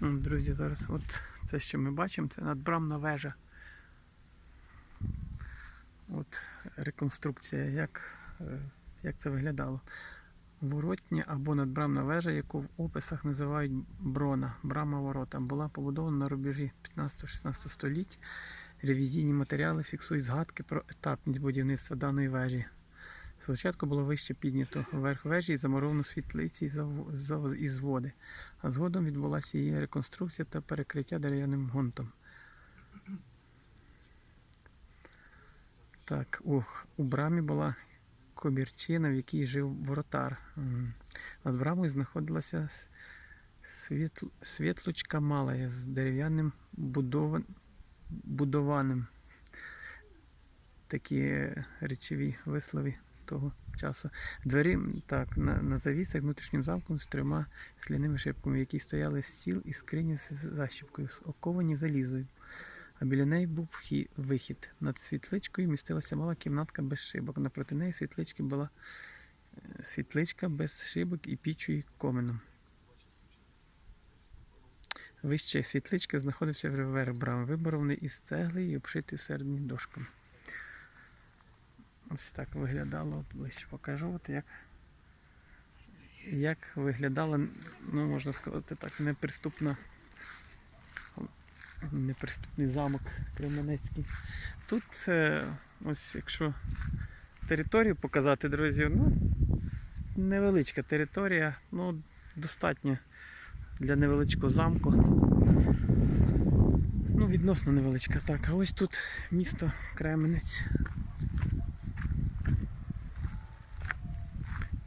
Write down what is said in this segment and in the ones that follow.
Ну, Друзі, зараз от це, що ми бачимо, це надбрамна вежа. От реконструкція, як, е, як це виглядало. Воротня або надбрамна вежа, яку в описах називають брона, брама ворота, була побудована на рубежі 15-16 століть. Ревізійні матеріали фіксують згадки про етапність будівництва даної вежі. Спочатку було вище піднято верх вежі і замуровано світлиці із води, а згодом відбулася її реконструкція та перекриття дерев'яним ґрунтом. Так, ох, у брамі була комірчина, в якій жив воротар. Над брамою знаходилася с- світл... світлочка малая з дерев'яним будован... будованим. Такі речові вислови того часу. Двері так, на, на завісах внутрішнім замком з трьома скляними шибками, в якій стояли стіл і скрині з защіпкою, оковані залізою. А біля неї був вихід. Над світличкою містилася мала кімнатка без шибок. Напроти неї світлички була е, світличка без шибок і пічою коменом. Вище світлички знаходився верх брами, виборований із цегли і обшитий всередині дошками. Ось так виглядало, от ближче покажу, от як, як виглядала, ну можна сказати так, неприступна, неприступний замок Кременецький. Тут це, ось якщо територію показати, друзі, ну, невеличка територія, ну, достатньо для невеличкого замку. Ну, відносно невеличка. Так, а ось тут місто Кременець.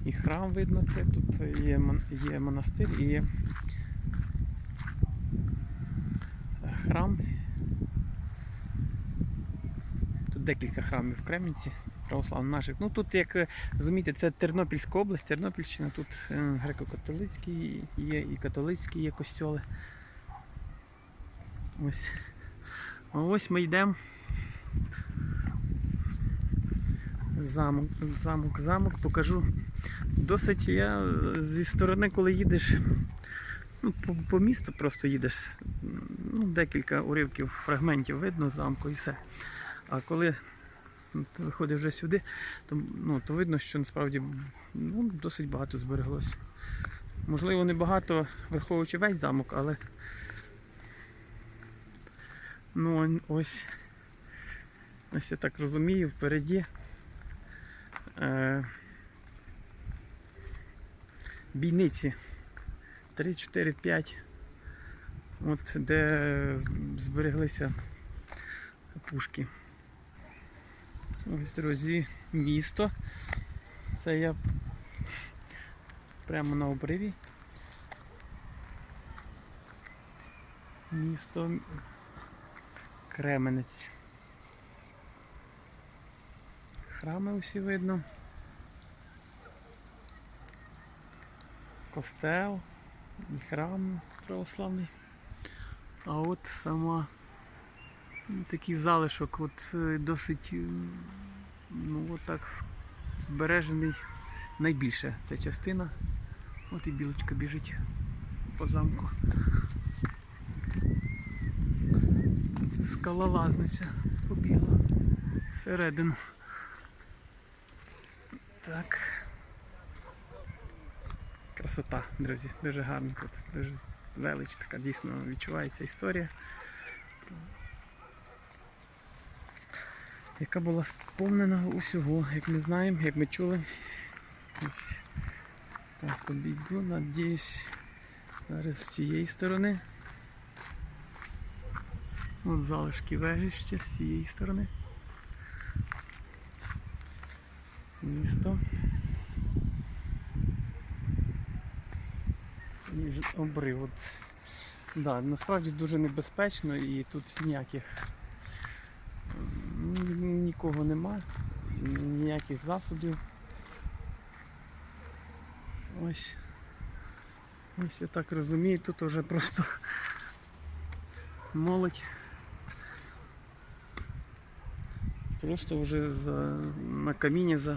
І храм видно, це тут є, є монастир і храм. Тут декілька храмів в Кремінці православних наших. Ну тут, як розумієте, це Тернопільська область, Тернопільщина, тут е, греко-католицькі є і католицькі є костьоли. Ось. Ось ми йдемо. Замок, замок, замок, покажу. Досить я е, зі сторони, коли їдеш, ну, по, по місту просто їдеш, ну, декілька уривків, фрагментів видно замку і все. А коли ну, ти виходиш вже сюди, то, ну, то видно, що насправді ну, досить багато збереглося. Можливо, не багато, враховуючи весь замок, але ну, ось, ось я так розумію, впереді. Е, бійниці 3, 4, 5. От де збереглися пушки. Ось, друзі, місто. Це я прямо на обриві. Місто Кременець. Храми усі видно. Костел і храм православний. А от сама такий залишок, от е, досить ну, от так збережений найбільше ця частина. От і білочка біжить по замку. Скалолазниця побігла всередину. Так. Красота, друзі, дуже гарно тут, дуже велич така дійсно відчувається історія. Яка була сповнена усього, як ми знаємо, як ми чули. Ось так обійду, надіюсь, зараз з цієї сторони. От залишки вежі ще з цієї сторони. Місто. І обрив. От, да, насправді дуже небезпечно і тут ніяких нікого нема, ніяких засобів. Ось. Ось я так розумію, тут вже просто молодь. Просто вже за, на каміні за,